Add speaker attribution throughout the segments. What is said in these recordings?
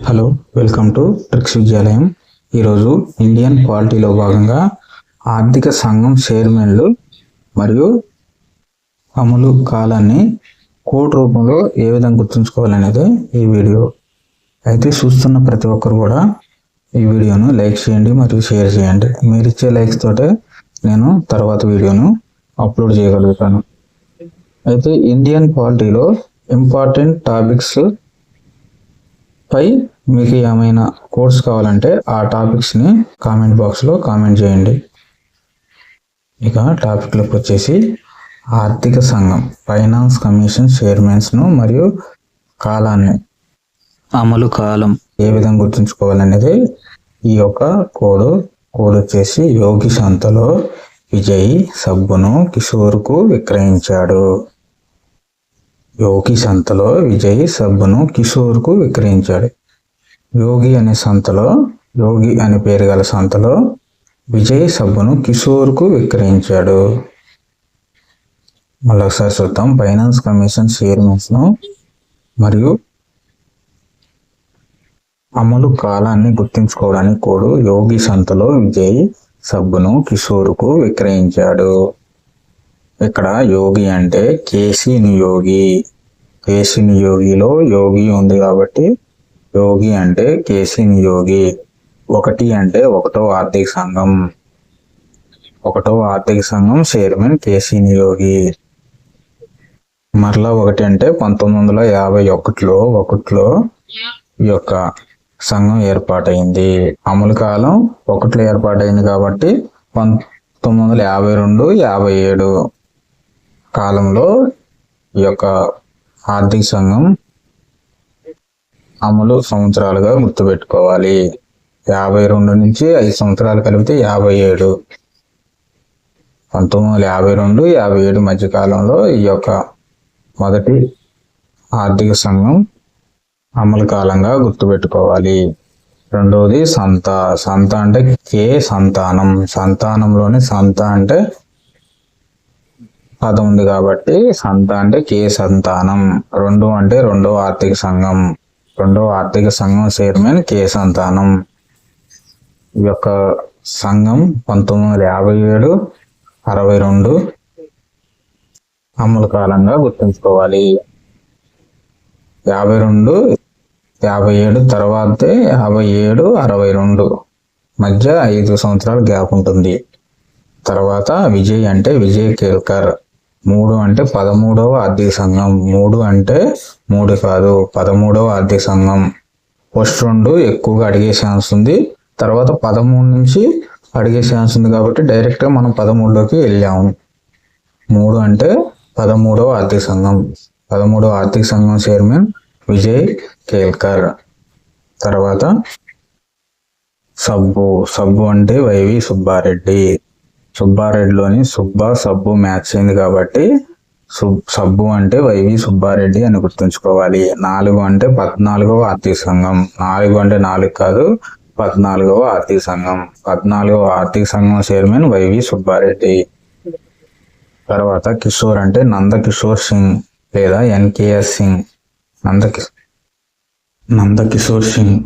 Speaker 1: Hello welcome to tricks విద్యాలయం ఈరోజు Indian పాలిటీలో భాగంగా ఆర్థిక సంఘం చైర్మన్లు మరియు అమలు కాలాన్ని కోడ్ రూపంలో ఏ విధంగా గుర్తుంచుకోవాలనేది ఈ వీడియో. అయితే చూస్తున్న ప్రతి ఒక్కరు కూడా ఈ వీడియోను లైక్ చేయండి మరియు షేర్ చేయండి. మీరు ఇచ్చే లైక్స్ తోటే నేను తర్వాత వీడియోను అప్లోడ్ చేయగలుగుతాను. అయితే ఇండియన్ పాలిటీలో ఇంపార్టెంట్ టాపిక్స్ పై మీకు ఏమైనా కోర్స్ కావాలంటే ఆ టాపిక్స్ని కామెంట్ బాక్స్లో కామెంట్ చేయండి. ఇక టాపిక్లోకి వచ్చేసి ఆర్థిక సంఘం ఫైనాన్స్ కమిషన్ చైర్మన్స్ను మరియు కాలాన్ని అమలు కాలం ఏ విధంగా గుర్తుంచుకోవాలనేది ఈ యొక్క కోడ్ కోడ్ వచ్చేసి యోగి సంతలో విజయ్ సబ్బును కిషోర్కు విక్రయించాడు. యోగి సంతలో విజయ్ సబ్బును కిషోర్కు విక్రయించాడు. యోగి అనే సంతలో యోగి అనే పేరు గల సంతలో విజయ్ సబ్బును కిషోర్కు విక్రయించాడు. మళ్ళీ ఒకసారి చూద్దాం. ఫైనాన్స్ కమిషన్ చైర్మన్స్ను మరియు అమలు కాలాన్ని గుర్తించుకోవడానికి కోడు యోగి సంతలో విజయ్ సబ్బును కిషోర్కు విక్రయించాడు. ఇక్కడ యోగి అంటే కేసీ నియోగి కేసీ నియోగిలో యోగి ఉంది కాబట్టి యోగి అంటే కేసీ నియోగి ఒకటి అంటే ఒకటో ఆర్థిక సంఘం. ఒకటో ఆర్థిక సంఘం చైర్మన్ కేసీ నియోగి మరలా ఒకటి అంటే పంతొమ్మిది వందల యాభై ఒకటిలో ఒకటిలో ఈ యొక్క సంఘం ఏర్పాటైంది. అమలు కాలం ఒకటిలో ఏర్పాటైంది కాబట్టి పంతొమ్మిది వందల యాభై రెండు యాభై ఏడు కాలంలో ఈ యొక్క ఆర్థిక సంఘం అమలు సంవత్సరాలుగా గుర్తుపెట్టుకోవాలి. యాభై రెండు నుంచి ఐదు సంవత్సరాలు కలిపితే యాభై ఏడు. పంతొమ్మిది వందల యాభై రెండు యాభై ఏడు మధ్యకాలంలో ఈ యొక్క మొదటి ఆర్థిక సంఘం అమలు కాలంగా గుర్తుపెట్టుకోవాలి. రెండవది సంత. సంత అంటే కే సంతానం. సంతానంలోని సంత అంటే పదం ఉంది కాబట్టి సంత అంటే కే సంతానం. రెండు అంటే రెండో ఆర్థిక సంఘం. రెండవ ఆర్థిక సంఘం చైర్మన్ కే సంతానం. ఈ యొక్క సంఘం పంతొమ్మిది వందల యాభై ఏడు అరవై రెండు అమలు కాలంగా గుర్తుంచుకోవాలి. యాభై రెండు యాభై ఏడు తర్వాతే యాభై ఏడు అరవై రెండు మధ్య ఐదు సంవత్సరాల గ్యాప్ ఉంటుంది. తర్వాత విజయ్ అంటే విజయ్ కేల్కర్. మూడు అంటే పదమూడవ ఆర్థిక సంఘం. మూడు అంటే మూడు కాదు పదమూడవ ఆర్థిక సంఘం. ఫస్ట్ రెండు ఎక్కువగా అడిగే ఛాన్స్ ఉంది. తర్వాత పదమూడు నుంచి అడిగే ఛాన్స్ ఉంది కాబట్టి డైరెక్ట్గా మనం పదమూడులోకి వెళ్ళాము. మూడు అంటే పదమూడవ ఆర్థిక సంఘం. పదమూడవ ఆర్థిక సంఘం చైర్మన్ విజయ్ కేల్కర్. తర్వాత సబ్బు. సబ్బు అంటే వైవి సుబ్బారెడ్డి. సుబ్బారెడ్డిలోని సుబ్బ సబ్బు మ్యాచ్ అయింది కాబట్టి సబ్బు అంటే వైవి సుబ్బారెడ్డి అని గుర్తుంచుకోవాలి. నాలుగు అంటే పద్నాలుగవ ఆర్థిక సంఘం. నాలుగు అంటే నాలుగు కాదు పద్నాలుగవ ఆర్థిక సంఘం. పద్నాలుగవ ఆర్థిక సంఘం చైర్మన్ వైవి సుబ్బారెడ్డి. తర్వాత కిషోర్ అంటే నందకిషోర్ సింగ్ లేదా ఎన్కేఎస్ సింగ్. నందకి నందకిషోర్ సింగ్.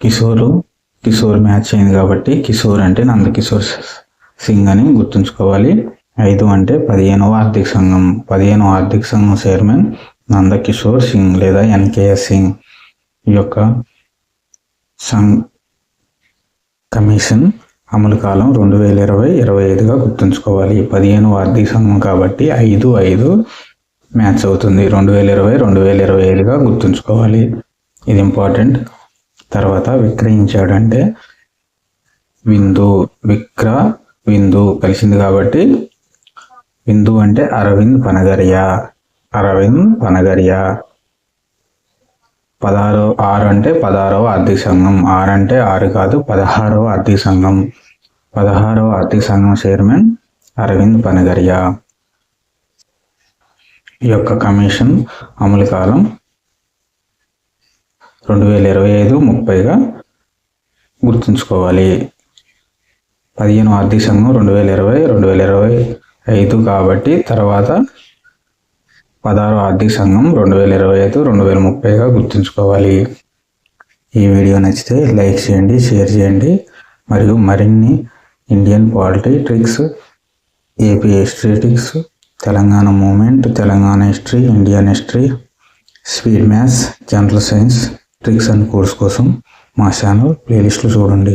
Speaker 1: కిషోరు కిషోర్ మ్యాచ్ అయింది కాబట్టి కిషోర్ అంటే నందకిషోర్ సింగ్ అని గుర్తుంచుకోవాలి. ఐదు అంటే పదిహేనవ ఆర్థిక సంఘం పదిహేనవ ఆర్థిక సంఘం చైర్మన్ నందకిషోర్ సింగ్ లేదా ఎన్కేఎస్ సింగ్ ఈ యొక్క సంఘ్ కమిషన్ అమలు కాలం రెండు వేల ఇరవై ఇరవై ఐదుగా గుర్తుంచుకోవాలి. పదిహేను ఆర్థిక సంఘం కాబట్టి ఐదు ఐదు మ్యాచ్ అవుతుంది. రెండు వేల ఇరవై రెండు వేల ఇరవై ఐదుగా గుర్తుంచుకోవాలి. ఇది ఇంపార్టెంట్. తర్వాత విక్రయించాడంటే విందు విక్ర విందు కలిసింది కాబట్టి విందు అంటే అరవింద్ పనగరియా. అరవింద్ పనగరియా. పదహారో ఆరు అంటే పదహారవ ఆర్థిక సంఘం. ఆరు అంటే ఆరు కాదు పదహారవ ఆర్థిక సంఘం. పదహారవ ఆర్థిక సంఘం చైర్మన్ అరవింద్ పనగరియా. ఈ యొక్క కమిషన్ అమలు కాలం రెండు వేల ఇరవై ఐదు ముప్పైగా గుర్తుంచుకోవాలి. పదిహేను ఆర్థిక సంఘం రెండు వేల ఇరవై రెండు వేల ఇరవై ఐదు కాబట్టి తర్వాత పదహారు ఆర్థిక సంఘం రెండు వేల ఇరవై ఐదు రెండు వేల ముప్పైగా గుర్తుంచుకోవాలి. ఈ వీడియో నచ్చితే లైక్ చేయండి షేర్ చేయండి మరియు మరిన్ని Indian polity tricks AP history tricks Telangana movement Telangana history Indian history speed maths general science tricks and course కోసం మా ఛానల్ ప్లేలిస్ట్లు చూడండి.